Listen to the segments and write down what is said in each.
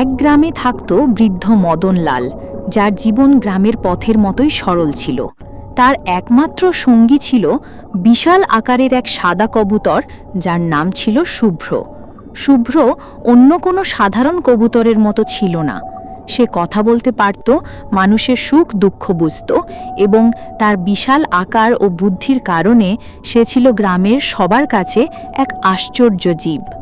এক গ্রামে থাকত বৃদ্ধ মদনলাল, যার জীবন গ্রামের পথের মতোই সরল ছিল। তার একমাত্র সঙ্গী ছিল বিশাল আকারের এক সাদা কবুতর, যার নাম ছিল শুভ্র। শুভ্র অন্য কোনো সাধারণ কবুতরের মতো ছিল না। সে কথা বলতে পারত, মানুষের সুখ দুঃখ বুঝত এবং তার বিশাল আকার ও বুদ্ধির কারণে সে ছিল গ্রামের সবার কাছে এক আশ্চর্য জীব।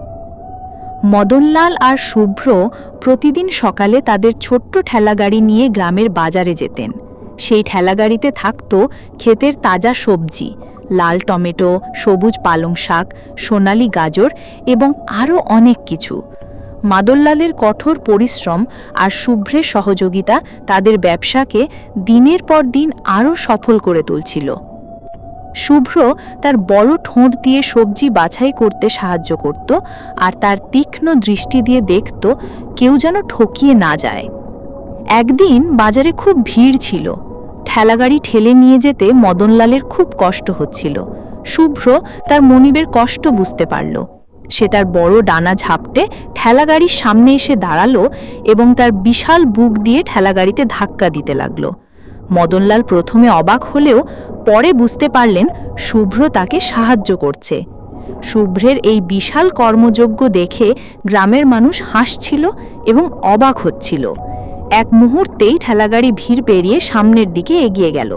মদনলাল আর শুভ্র প্রতিদিন সকালে তাদের ছোট্ট ঠেলাগাড়ি নিয়ে গ্রামের বাজারে যেতেন। সেই ঠেলাগাড়িতে থাকত ক্ষেতের তাজা সবজি, লাল টমেটো, সবুজ পালং শাক, সোনালি গাজর এবং আরও অনেক কিছু। মাদনলালের কঠোর পরিশ্রম আর শুভ্রের সহযোগিতা তাদের ব্যবসাকে দিনের পর দিন আরও সফল করে তুলছিল। শুভ্র তার বড় ঠোঁট দিয়ে সবজি বাছাই করতে সাহায্য করত আর তার তীক্ষ্ণ দৃষ্টি দিয়ে দেখত কেউ যেন ঠকিয়ে না যায়। একদিন বাজারে খুব ভিড় ছিল। ঠেলাগাড়ি ঠেলে নিয়ে যেতে মদনলালের খুব কষ্ট হচ্ছিল। শুভ্র তার মনিবের কষ্ট বুঝতে পারল। সে তার বড় ডানা ঝাপটে ঠেলাগাড়ির সামনে এসে দাঁড়াল এবং তার বিশাল বুক দিয়ে ঠেলাগাড়িতে ধাক্কা দিতে লাগল। মদনলাল প্রথমে অবাক হলেও পরে বুঝতে পারলেন শুভ্র তাকে সাহায্য করছে। শুভ্রের এই বিশাল কর্মযোগ্য দেখে গ্রামের মানুষ হাসছিল এবং অবাক হচ্ছিল। এক মুহূর্তেই ঠেলাগাড়ি ভিড় পেরিয়ে সামনের দিকে এগিয়ে গেল।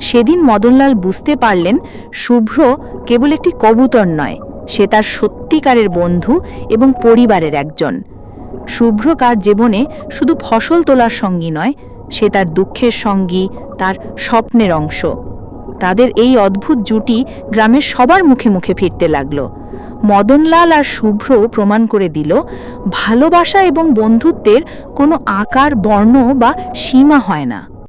সেদিন মদনলাল বুঝতে পারলেন শুভ্র কেবল একটি কবুতর নয়, সে তার সত্যিকারের বন্ধু এবং পরিবারের একজন। শুভ্র কার জীবনে শুধু ফসল তোলার সঙ্গী নয় সে তার দুঃখের সঙ্গী, তার স্বপ্নের অংশ। তাদের এই অদ্ভুত জুটি গ্রামের সবার মুখে মুখে ফিরতে লাগল। মদনলাল আর শুভ্র প্রমাণ করে দিল, ভালোবাসা এবং বন্ধুত্বের কোনো আকার, বর্ণ বা সীমা হয় না।